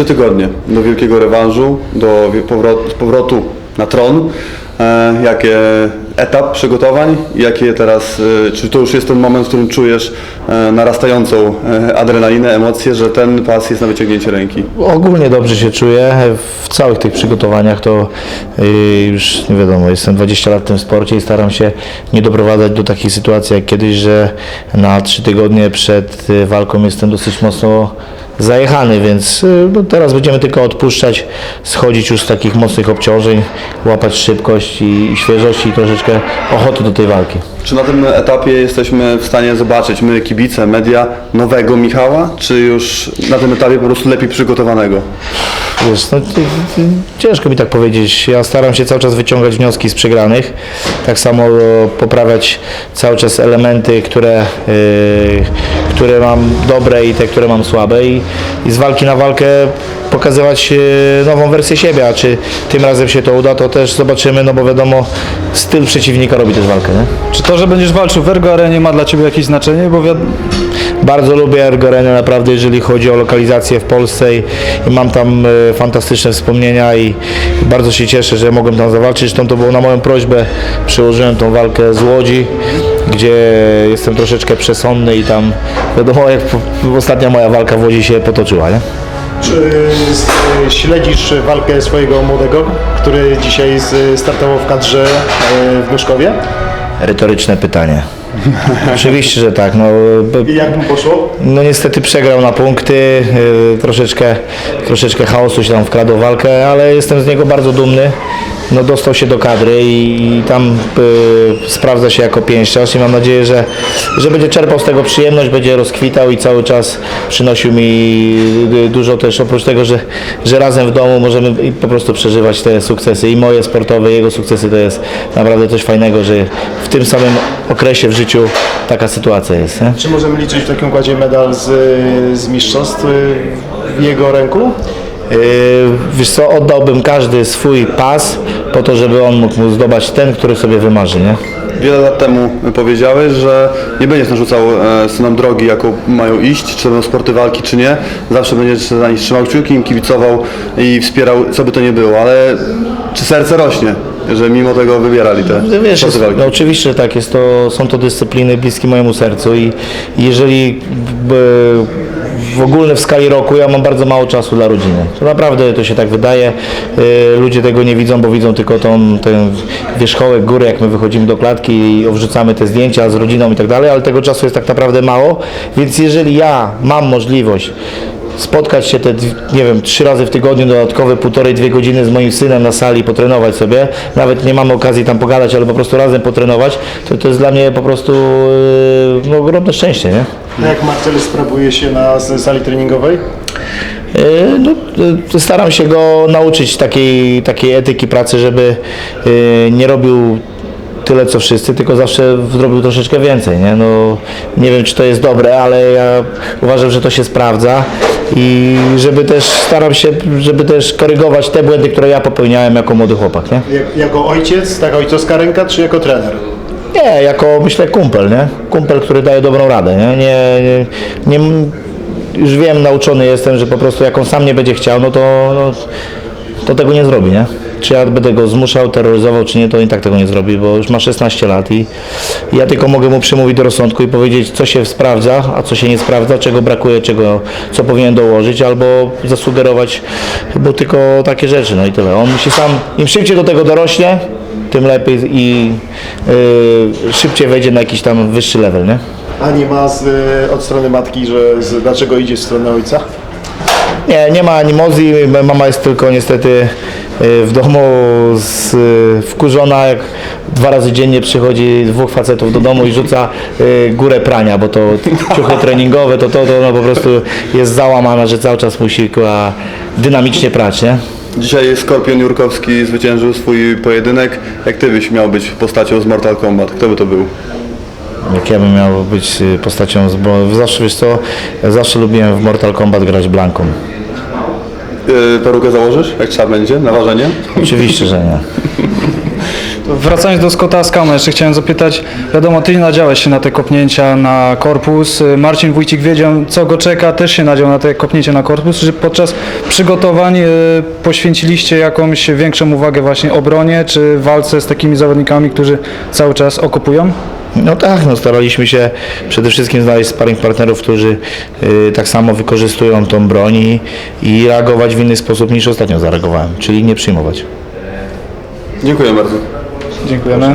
trzy tygodnie do wielkiego rewanżu, do powrotu na tron. E, jakie etap przygotowań? Jakie teraz, e, czy to już jest ten moment, w którym czujesz e, narastającą adrenalinę, emocje, że ten pas jest na wyciągnięcie ręki? Ogólnie dobrze się czuję. W całych tych przygotowaniach to już nie wiadomo, jestem 20 lat w tym sporcie i staram się nie doprowadzać do takiej sytuacji jak kiedyś, że na 3 tygodnie przed walką jestem dosyć mocno zajechany, więc y, no teraz będziemy tylko odpuszczać, schodzić już z takich mocnych obciążeń, łapać szybkość i, świeżość i troszeczkę ochoty do tej walki. Czy na tym etapie jesteśmy w stanie zobaczyć, my kibice, media, nowego Michała, czy już na tym etapie po prostu lepiej przygotowanego? Wiesz, no, ciężko mi tak powiedzieć. Ja staram się cały czas wyciągać wnioski z przegranych. Tak samo e, poprawiać cały czas elementy, które, e, które mam dobre i te, które mam słabe. I, I z walki na walkę pokazywać e, nową wersję siebie. A czy tym razem się to uda, to też zobaczymy, no bo wiadomo, styl przeciwnika robi też walkę. Nie? Czy to, że będziesz walczył w Ergo Arenie ma dla Ciebie jakieś znaczenie? Bo wiad... Bardzo lubię Ergorenę naprawdę, jeżeli chodzi o lokalizację w Polsce i, i mam tam e, fantastyczne wspomnienia i bardzo się cieszę, że mogłem tam zawalczyć. Zresztą to było na moją prośbę, przełożyłem tą walkę z Łodzi, gdzie jestem troszeczkę przesądny i tam wiadomo jak ostatnia moja walka w Łodzi się potoczyła, nie? Czy śledzisz walkę swojego młodego, który dzisiaj startował w kadrze e, w Myszkowie? Retoryczne pytanie. Oczywiście, że tak. No, I jak mu poszło? No niestety przegrał na punkty, yy, troszeczkę, troszeczkę chaosu się tam wkradł w walkę, ale jestem z niego bardzo dumny. No dostał się do kadry i, i tam yy, sprawdza się jako pięściarz i mam nadzieję, że, że będzie czerpał z tego przyjemność, będzie rozkwitał i cały czas przynosił mi yy, dużo też oprócz tego, że, że razem w domu możemy i po prostu przeżywać te sukcesy i moje sportowe, i jego sukcesy to jest naprawdę coś fajnego, że w tym samym okresie w życiu taka sytuacja jest. Nie? Czy możemy liczyć w takim układzie medal z, z mistrzostw w jego ręku? Yy, Wiesz co, oddałbym każdy swój pas po to, żeby on mógł mu zdobyć ten, który sobie wymarzy, nie? Wiele lat temu powiedziałeś, że nie będziesz narzucał e, synom drogi, jaką mają iść, czy to będą sporty walki, czy nie. Zawsze będziesz za nich trzymał kciuki, im kibicował i wspierał, co by to nie było. Ale czy serce rośnie, że mimo tego wybierali te No Wiesz, jest, no oczywiście, tak, jest to, są to dyscypliny bliskie mojemu sercu i jeżeli w ogólne w skali roku ja mam bardzo mało czasu dla rodziny. To naprawdę to się tak wydaje. Y, Ludzie tego nie widzą, bo widzą tylko tą, ten wierzchołek góry, jak my wychodzimy do klatki i wrzucamy te zdjęcia z rodziną i tak dalej, ale tego czasu jest tak naprawdę mało, więc jeżeli ja mam możliwość spotkać się te, nie wiem, trzy razy w tygodniu, dodatkowe półtorej, dwie godziny z moim synem na sali, potrenować sobie. Nawet nie mamy okazji tam pogadać, ale po prostu razem potrenować, to, to jest dla mnie po prostu yy, no, ogromne szczęście, nie? A Jak Marcel sprawuje się na sali treningowej? Yy, No, yy, staram się go nauczyć takiej, takiej etyki pracy, żeby nie robił tyle co wszyscy, tylko zawsze zrobił troszeczkę więcej. Nie? No, nie wiem czy to jest dobre, ale ja uważam, że to się sprawdza i żeby też staram się, żeby też korygować te błędy, które ja popełniałem jako młody chłopak. Nie? Jak, jako ojciec, taka ojcowska ręka, czy jako trener? Nie, jako myślę kumpel, nie? Kumpel, który daje dobrą radę, nie? Nie, nie, nie już wiem, nauczony jestem, że po prostu jak on sam nie będzie chciał, no to, no, to tego nie zrobi, nie? Czy ja będę go zmuszał, terroryzował, czy nie, to i tak tego nie zrobi, bo już ma 16 lat i ja tylko mogę mu przemówić do rozsądku i powiedzieć, co się sprawdza, a co się nie sprawdza, czego brakuje, czego, co powinien dołożyć, albo zasugerować, bo tylko takie rzeczy, no i tyle. On musi sam, im szybciej do tego dorośnie, tym lepiej i y, szybciej wejdzie na jakiś tam wyższy level, nie? A nie ma z, e, od strony matki, że z, dlaczego idzie w stronę ojca? Nie, nie ma animozji, mama jest tylko niestety y, w domu z, y, wkurzona, jak dwa razy dziennie przychodzi dwóch facetów do domu i rzuca y, górę prania, bo to ciuchy treningowe, to to, to no, po prostu jest załamana, że cały czas musi kurwa, dynamicznie prać, nie? Dzisiaj Skorpion Jurkowski zwyciężył swój pojedynek. Jak ty byś miał być postacią z Mortal Kombat? Kto by to był? Jak ja bym miał być y, postacią, z, bo zawsze, wiesz co, zawsze lubiłem w Mortal Kombat grać Blanką. Yy, perukę założysz, jak trzeba będzie, na ważenie? Oczywiście, że nie. Wracając do Scotta Skama, jeszcze chciałem zapytać, wiadomo, ty nadziałeś się na te kopnięcia na korpus, y, Marcin Wójcik wiedział, co go czeka, też się nadział na te kopnięcie na korpus, czy podczas przygotowań y, poświęciliście jakąś większą uwagę właśnie obronie, czy walce z takimi zawodnikami, którzy cały czas okopują? No tak, no staraliśmy się przede wszystkim znaleźć sparring partnerów, którzy y, tak samo wykorzystują tą broń i, i reagować w inny sposób niż ostatnio zareagowałem, czyli nie przyjmować. Dziękuję bardzo. Dziękujemy.